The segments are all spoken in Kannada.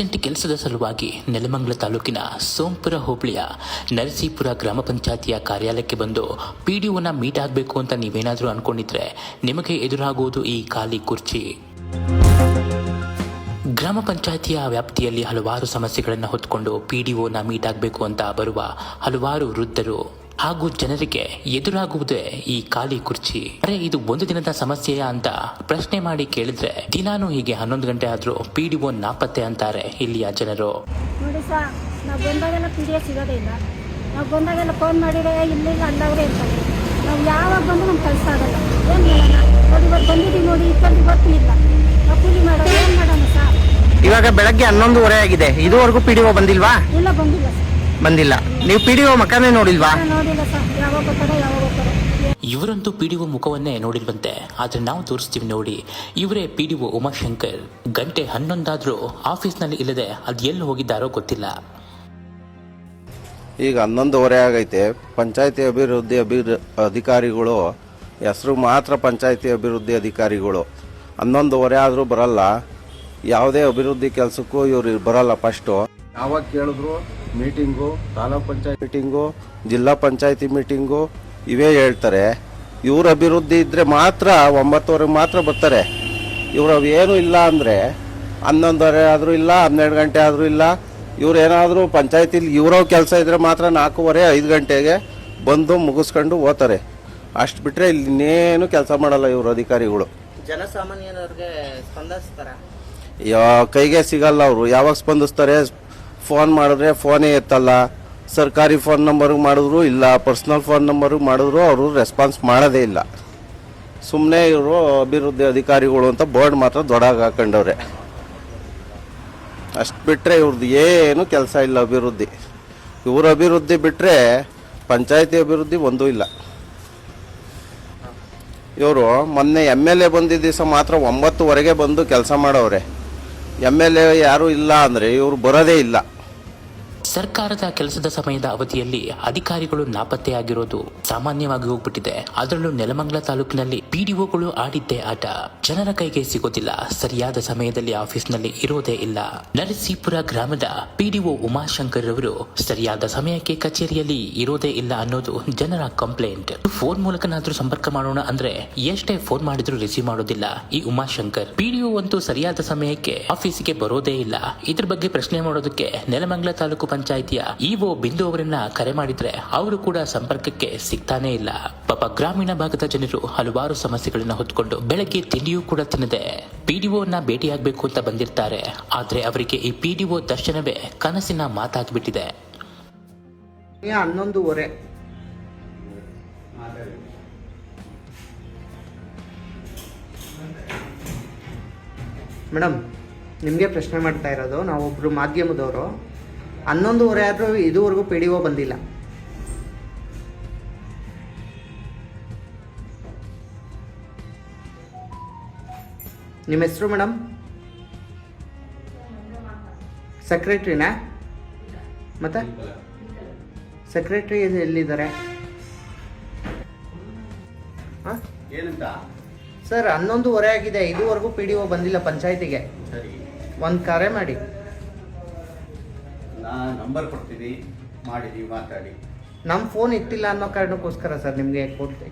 ಅರ್ಜೆಂಟ್ ಕೆಲಸದ ಸಲುವಾಗಿ ನೆಲಮಂಗಲ ತಾಲೂಕಿನ ಸೋಂಪುರ ಹೋಬಳಿಯ ನರಸೀಪುರ ಗ್ರಾಮ ಪಂಚಾಯತಿಯ ಕಾರ್ಯಾಲಯಕ್ಕೆ ಬಂದು ಪಿ ಡಿ ಒನ ಮೀಟ್ ಆಗಬೇಕು ಅಂತ ನೀವೇನಾದರೂ ಅನ್ಕೊಂಡಿದ್ರೆ ನಿಮಗೆ ಎದುರಾಗುವುದು ಈ ಖಾಲಿ ಕುರ್ಚಿ. ಗ್ರಾಮ ಪಂಚಾಯತಿಯ ವ್ಯಾಪ್ತಿಯಲ್ಲಿ ಹಲವಾರು ಸಮಸ್ಯೆಗಳನ್ನು ಹೊತ್ತುಕೊಂಡು ಒನ ಮೀಟ್ ಆಗಬೇಕು ಅಂತ ಬರುವ ಹಲವಾರು ವೃದ್ಧರು ಹಾಗೂ ಜನರಿಗೆ ಎದುರಾಗುವುದೇ ಈ ಖಾಲಿ ಕುರ್ಚಿ. ಅರೆ ಇದು ಒಂದು ದಿನದ ಸಮಸ್ಯೆಯಾ ಅಂತ ಪ್ರಶ್ನೆ ಮಾಡಿ ಕೇಳಿದ್ರೆ ದಿನಾನು ಹೀಗೆ ಹನ್ನೊಂದು ಗಂಟೆ ಆದ್ರೂ ಒ ನಾಪತ್ತೆ ಅಂತಾರೆ ಇಲ್ಲಿಯ ಜನರು. ನೋಡಿ ಸರ್ ನಾವು ಬಂದಾಗೆಲ್ಲ ಪಿ ಡಿ ಎಫ್ ಸಿಗೋದೇ ಇಲ್ಲ. ನಾವು ಬಂದಾಗೆಲ್ಲ ಫೋನ್ ಮಾಡಿದ್ರೆ ಇಲ್ಲಿ ಅಲ್ಲವ್ರೆ ಇರ್ತಾರೆ ನಾವು ಯಾವಾಗ ಬಂದು ನಮ್ಮ ಕೆಲಸ ಆಗಲ್ಲ. ಏನು ಮಾಡೋಣ? ಇವತ್ತು ಬಂದಿದ್ದೀವಿ ನೋಡಿ ಇಪ್ಪತ್ತು ಇವತ್ತು ಇಲ್ಲ. ನಾವು ಕೂಲಿ ಏನು ಮಾಡೋಣ ಸರ್? ಇವಾಗ ಬೆಳಗ್ಗೆ ಹನ್ನೊಂದುವರೆ ಆಗಿದೆ. ಇದುವರೆಗೂ ಪಿ ಡಿ ಒ ಬಂದಿಲ್ವಾ? ಇಲ್ಲ ಬಂದಿಲ್ಲ ಸರ್. ಬಂದಿಲ್ಲ. ನೀವು ಪಿ ಡಿ ಒ ಮಕ್ಕನೇ ನೋಡಿಲ್ವಾ? ಇವರಂತೂ ನೋಡಿಲ್ಲ ಸರ್. ಯಾವಾಗ ಬರ್ತಾರೋ ಯಾವಾಗ ಹೋಗ್ತಾರೋ ಇವರಂತೂ ಪಿಡಿಒ ಮುಖವನ್ನೇ ನೋಡಿಲ್ವಂತೆ. ಆದ್ರೆ ನಾವು ತೋರಿಸ್ತೀವಿ ನೋಡಿ. ಇವರೇ ಪಿಡಿಒ ಉಮಾಶಂಕರ್. ಗಂಟೆ ಹನ್ನೊಂದಾದ್ರೂ ಆಫೀಸ್ನಲ್ಲಿ ಇಲ್ಲದೆ ಅದು ಎಲ್ಲಿ ಹೋಗಿದ್ದಾರೋ ಗೊತ್ತಿಲ್ಲ. ಈಗ ಹನ್ನೊಂದುವರೆ ಆಗೈತೆ. ಪಂಚಾಯತಿ ಅಭಿವೃದ್ಧಿ ಅಭಿವೃ ಅಧಿಕಾರಿಗಳು ಹೆಸರು ಮಾತ್ರ ಪಂಚಾಯತಿ ಅಭಿವೃದ್ಧಿ ಅಧಿಕಾರಿಗಳು. ಹನ್ನೊಂದುವರೆ ಆದರೂ ಬರಲ್ಲ. ಯಾವುದೇ ಅಭಿವೃದ್ಧಿ ಕೆಲಸಕ್ಕೂ ಇವ್ರು ಬರಲ್ಲ ಫಸ್ಟು ಯಾವಾಗ ಕೇಳಿದ್ರು ಮೀಟಿಂಗು ತಾಲೂಕ್ ಪಂಚಾಯತ್ ಮೀಟಿಂಗು ಜಿಲ್ಲಾ ಪಂಚಾಯತಿ ಮೀಟಿಂಗು ಇವೇ ಹೇಳ್ತಾರೆ. ಇವ್ರ ಅಭಿವೃದ್ಧಿ ಇದ್ರೆ ಮಾತ್ರ ಒಂಬತ್ತುವರೆಗೆ ಮಾತ್ರ ಬರ್ತಾರೆ. ಇವ್ರು ಏನು ಇಲ್ಲ ಅಂದರೆ ಹನ್ನೊಂದುವರೆ ಆದರೂ ಇಲ್ಲ ಹನ್ನೆರಡು ಗಂಟೆ ಆದರೂ ಇಲ್ಲ ಇವ್ರು ಏನಾದರೂ ಪಂಚಾಯತಿಲಿ ಇವ್ರೋ ಕೆಲಸ ಇದ್ರೆ ಮಾತ್ರ ನಾಲ್ಕೂವರೆ ಐದು ಗಂಟೆಗೆ ಬಂದು ಮುಗಿಸ್ಕೊಂಡು ಹೋತಾರೆ ಅಷ್ಟು ಬಿಟ್ಟರೆ ಇಲ್ಲಿ ಇನ್ನೇನು ಕೆಲಸ ಮಾಡಲ್ಲ ಇವರು ಅಧಿಕಾರಿಗಳು. ಜನಸಾಮಾನ್ಯರವ್ರಿಗೆ ಸ್ಪಂದಿಸ್ತಾರ? ಯಾ- ಕೈಗೆ ಸಿಗಲ್ಲ ಅವರು. ಯಾವಾಗ ಸ್ಪಂದಿಸ್ತಾರೆ? ಫೋನ್ ಮಾಡಿದ್ರೆ ಫೋನೇ ಎತ್ತಲ್ಲ. ಸರ್ಕಾರಿ ಫೋನ್ ನಂಬರ್ಗೆ ಮಾಡಿದ್ರು ಇಲ್ಲ, ಪರ್ಸ್ನಲ್ ಫೋನ್ ನಂಬರ್ಗೆ ಮಾಡಿದ್ರು ಅವರು ರೆಸ್ಪಾನ್ಸ್ ಮಾಡೋದೇ ಇಲ್ಲ. ಸುಮ್ಮನೆ ಇವರು ಅಭಿವೃದ್ಧಿ ಅಧಿಕಾರಿಗಳು ಅಂತ ಬೋರ್ಡ್ ಮಾತ್ರ ದೊಡ್ಡಾಗಿ ಹಾಕೊಂಡವ್ರೆ. ಅಷ್ಟು ಬಿಟ್ಟರೆ ಇವ್ರದ್ದು ಏನು ಕೆಲಸ ಇಲ್ಲ ಅಭಿವೃದ್ಧಿ. ಇವ್ರ ಅಭಿವೃದ್ಧಿ ಬಿಟ್ಟರೆ ಪಂಚಾಯತಿ ಅಭಿವೃದ್ಧಿ ಒಂದೂ ಇಲ್ಲ. ಇವರು ಮೊನ್ನೆ ಎಂ ಎಲ್ ಎ ಬಂದಿದ್ದ ದಿವಸ ಮಾತ್ರ ಒಂಬತ್ತುವರೆಗೆ ಬಂದು ಕೆಲಸ ಮಾಡೋವ್ರೆ. ಎಂ ಎಲ್ ಎ ಯಾರೂ ಇಲ್ಲ ಅಂದರೆ ಇವರು ಬರೋದೇ ಇಲ್ಲ. ಸರ್ಕಾರದ ಕೆಲಸದ ಸಮಯದ ಅವಧಿಯಲ್ಲಿ ಅಧಿಕಾರಿಗಳು ನಾಪತ್ತೆಯಾಗಿರೋದು ಸಾಮಾನ್ಯವಾಗಿ ಹೋಗ್ಬಿಟ್ಟಿದೆ. ಅದರಲ್ಲೂ ನೆಲಮಂಗಲ ತಾಲೂಕಿನಲ್ಲಿ ಪಿಡಿಒಗಳು ಆಡಿದ್ದೇ ಆಟ ಜನರ ಕೈಗೆ ಸಿಗೋದಿಲ್ಲ. ಸರಿಯಾದ ಸಮಯದಲ್ಲಿ ಆಫೀಸ್ನಲ್ಲಿ ಇರೋದೇ ಇಲ್ಲ. ನರಸೀಪುರ ಗ್ರಾಮದ ಪಿಡಿಒ ಉಮಾಶಂಕರ್ ಅವರು ಸರಿಯಾದ ಸಮಯಕ್ಕೆ ಕಚೇರಿಯಲ್ಲಿ ಇರೋದೇ ಇಲ್ಲ ಅನ್ನೋದು ಜನರ ಕಂಪ್ಲೇಂಟ್. ಫೋನ್ ಮೂಲಕನಾದ್ರೂ ಸಂಪರ್ಕ ಮಾಡೋಣ ಅಂದ್ರೆ ಎಷ್ಟೇ ಫೋನ್ ಮಾಡಿದ್ರು ರಿಸೀವ್ ಮಾಡೋದಿಲ್ಲ. ಈ ಉಮಾಶಂಕರ್ ಪಿಡಿಒ ಅಂತೂ ಸರಿಯಾದ ಸಮಯಕ್ಕೆ ಆಫೀಸ್ಗೆ ಬರೋದೇ ಇಲ್ಲ. ಇದ್ರ ಬಗ್ಗೆ ಪ್ರಶ್ನೆ ಮಾಡೋದಕ್ಕೆ ನೆಲಮಂಗಲ ತಾಲೂಕು ಪಂಚಾಯಿತಿಯ ಇಒ ಬಿಂದು ಅವರನ್ನ ಕರೆ ಮಾಡಿದ್ರೆ ಅವರು ಕೂಡ ಸಂಪರ್ಕಕ್ಕೆ ಸಿಗ್ತಾನೆ ಇಲ್ಲ. ಪಾಪ ಗ್ರಾಮೀಣ ಭಾಗದ ಜನರು ಹಲವಾರು ಸಮಸ್ಯೆಗಳನ್ನ ಹೊತ್ಕೊಂಡು ಬೆಳಗ್ಗೆ ತಿಂಡಿಯೂ ಕೂಡ ತಿನ್ನದೆ ಪಿಡಿಒನ ಭೇಟಿಯಾಗಬೇಕು ಅಂತ ಬಂದಿರ್ತಾರೆ. ಆದ್ರೆ ಅವರಿಗೆ ಈ ಪಿಡಿಒ ದರ್ಶನವೇ ಕನಸಿನ ಮಾತಾಗ್ಬಿಟ್ಟಿದೆ. ಹನ್ನೊಂದುವರೆ. ಮೇಡಮ್, ನಿಮಗೆ ಪ್ರಶ್ನೆ ಮಾಡ್ತಾ ಇರೋದು, ನಾವೊಬ್ರು ಮಾಧ್ಯಮದವರು. ಹನ್ನೊಂದುವರೆ ಆದರೂ ಇದುವರೆಗೂ ಪಿ ಡಿ ಒ ಬಂದಿಲ್ಲ. ನಿಮ್ಮ ಹೆಸರು ಮೇಡಮ್? ಸೆಕ್ರೆಟ್ರಿನಾ ಮತ್ತೆ? ಸೆಕ್ರೆಟ್ರಿ ಎಲ್ಲಿದ್ದಾರೆ? ಸರ್ ಹನ್ನೊಂದುವರೆ ಆಗಿದೆ. ಇದುವರೆಗೂ ಪಿ ಡಿ ಒ ಬಂದಿಲ್ಲ ಪಂಚಾಯತಿಗೆ. ಒಂದು ಕರೆ ಮಾಡಿ. ನಂಬರ್ ಕೊಡ್ತೀನಿ. ಮಾಡಿ ನೀವು ಮಾತಾಡಿ. ನಮ್ಮ ಫೋನ್ ಇಟ್ಟಿಲ್ಲ ಅನ್ನೋ ಕಾರಣಕ್ಕೋಸ್ಕರ ಸರ್ ನಿಮಗೆ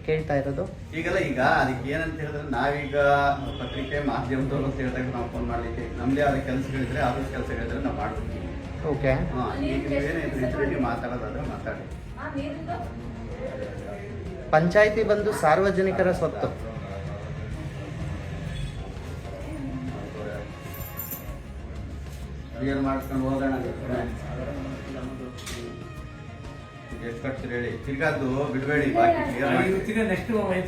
ಕೇಳ್ತಾ ಇರೋದು. ಈಗಲ್ಲ ಈಗ ಅದಕ್ಕೆ ಏನಂತ ಹೇಳಿದ್ರೆ ನಾವೀಗ ಪತ್ರಿಕೆ ಮಾಧ್ಯಮದವರು ಅಂತ ಹೇಳಿದಾಗ ನಾವು ಫೋನ್ ಮಾಡ್ಲಿಕ್ಕೆ ನಮ್ದೇ ಆದ ಕೆಲಸಗಳಿದ್ರೆ ಆಫೀಸ್ ಕೆಲಸಗಳಿದ್ರೆ ನಾವು ಮಾಡ್ಬಿಡ್ತೀವಿ ಓಕೆ. ಹಾಂ ಮಾತಾಡೋದಾದ್ರೆ ಮಾತಾಡಿ. ಪಂಚಾಯತಿ ಬಂದು ಸಾರ್ವಜನಿಕರ ಸ್ವತ್ತು. ಮಾಡ್ಕೊಂಡು ಹೋಗೋಣ? ಎಷ್ಟು ಕಟ್ತೀರಿ ಹೇಳಿ ತಿರ್ಗಾದ್ದು ಬಿಡಬೇಡಿ ಬಾಕಿ ಕ್ಲಿಯರ್ ಮಾಡಿ.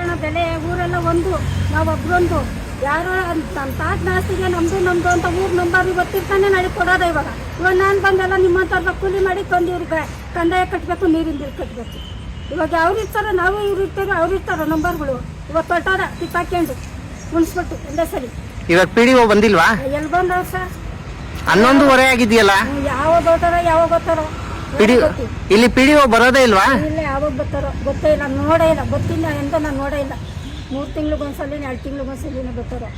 ಹಣ ಬೆಲೆ ಊರೆಲ್ಲ ಒಂದು. ನಾವು ಒಬ್ರೊಂದು ಯಾರೋ ನಮ್ಮ ತಾಟ್ ನಾಸ್ತಿಗೆ ನಮ್ದು ನಮ್ದು ಅಂತ ಊರ್ ನಂಬರ್ ಇವತ್ತಿರ್ತಾನೆ ನಡಿ ಕೊಡೋದ ಇವಾಗ. ಇವಾಗ ನಾನು ಬಂದೆಲ್ಲ ನಿಮ್ಮಂತ ಕೂಲಿ ಮಾಡಿ ತಂದಿವ್ರಿಗೆ ಕಂದಾಯ ಕಟ್ಟಬೇಕು ನೀರಿನ ಬಿಲ್ ಕಟ್ಟಬೇಕು ಇವಾಗ ಅವ್ರು ಇರ್ತಾರ ನಾವು ಇವ್ರು ಇರ್ತಾರೆ ಅವ್ರು ಇರ್ತಾರ ನಂಬರ್ಗಳು. ಇವಾಗ ತೊಟ್ಟಾರ ಕಿತ್ತಾಕೊಂಡು ಉಣಿಸ್ಬಿಟ್ಟು ಎಲ್ಲ ಸರಿ. ಇವಾಗ ಪಿ ಡಿ ಒ ಬಂದಿಲ್ವಾ? ಎಲ್ಲಿ ಬಂದವ್ರು ಸರ್? ಹನ್ನೊಂದುವರೆ ಆಗಿದೆಯಲ್ಲ? ಯಾವಾಗ ಹೋಗ್ತಾರೋ ಯಾವಾಗ ಗೊತ್ತಾರೋ ಪಿ ಡಿ ಇಲ್ಲಿ ಪಿಡಿ ಬರೋದೇ ಇಲ್ವಾ? ಇಲ್ಲ, ಯಾವಾಗ ಬರ್ತಾರೋ ಗೊತ್ತೇ ಇಲ್ಲ ನೋಡೇ ಇಲ್ಲ, ಗೊತ್ತಿಲ್ಲ ಎಂತ ನಾನು ನೋಡೇ ಇಲ್ಲ. ಮೂರು ತಿಂಗ್ಳಿಗೊಂದ್ಸಲಿನ, ಎರಡು ತಿಂಗ್ಳಿಗೊಂದ್ಸಲಿನ ಬರ್ತಾರೋ.